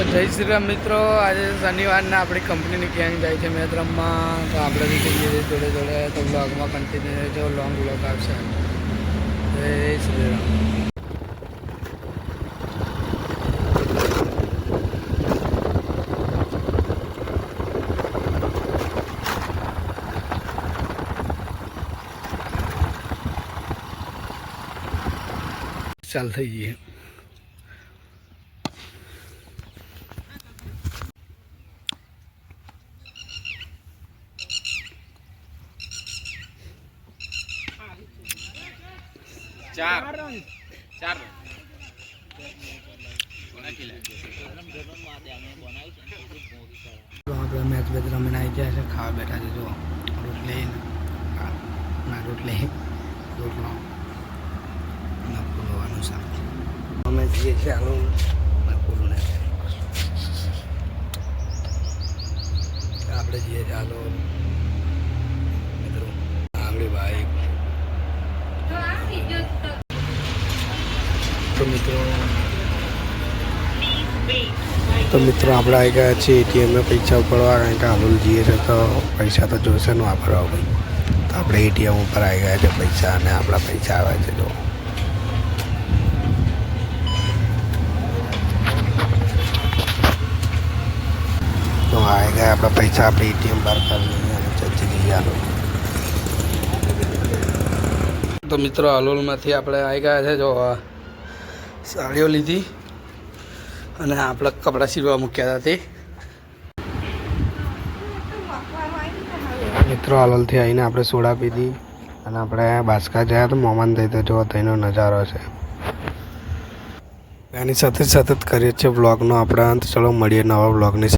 તો જય શ્રી રામ મિત્રો. આજે શનિવારના આપણી કંપનીની ગેંગ જાય છે મેત્રમમાં તો આપણે બી જઈએ જોડે જોડે. તો બ્લોગમાં કન્ટિન્યુ રહેજો. લોંગ બ્લોગ આવશે. જય શ્રી રામ. ચાલ થઈ જઈએ ચાર. ચાર. મેચ બેચ રમીને આવી ગયા છે, ખાવા બેઠા છે, જો. રોટલી ના, રોટલી, રોટલો. ના ફૂલવાનું શાક અમે જઈએ છીએ આનું ના આપણે જઈએ છીએ મિત્રો આગળી ભાઈ તો મિત્રો તો મિત્રો આપણે આવી ગયા છીએ એટીએમમાં પૈસા ઉપાડવા કારણ કે હાલોલ જઈએ છે તો પૈસા તો જોશે ને વાપરવા ભાઈ તો આપણે એટીએમ ઉપર આવી ગયા છે પૈસા અને આપણા પૈસા આવે છે, જો. આવી ગયા આપણા પૈસા, આપણે એટીએમ બહાર કાઢી લઈએ અને જઈએ તો મિત્રો, હલોલમાંથી આપણે આવી ગયા છે, જો સાડીઓ લીધી અને આપણે કપડાં સીવવા મૂક્યા હતા તે. મિત્રો હાલથી આવીને આપણે સોડા પીધી અને આપણે બાસકા જયા તો મોમાન થઈ તો જો તેનો નજારો છે. એની સાથે સતત કરીએ છીએ બ્લોગનો આપણે અંત. ચલો, મળીએ નવા બ્લોગની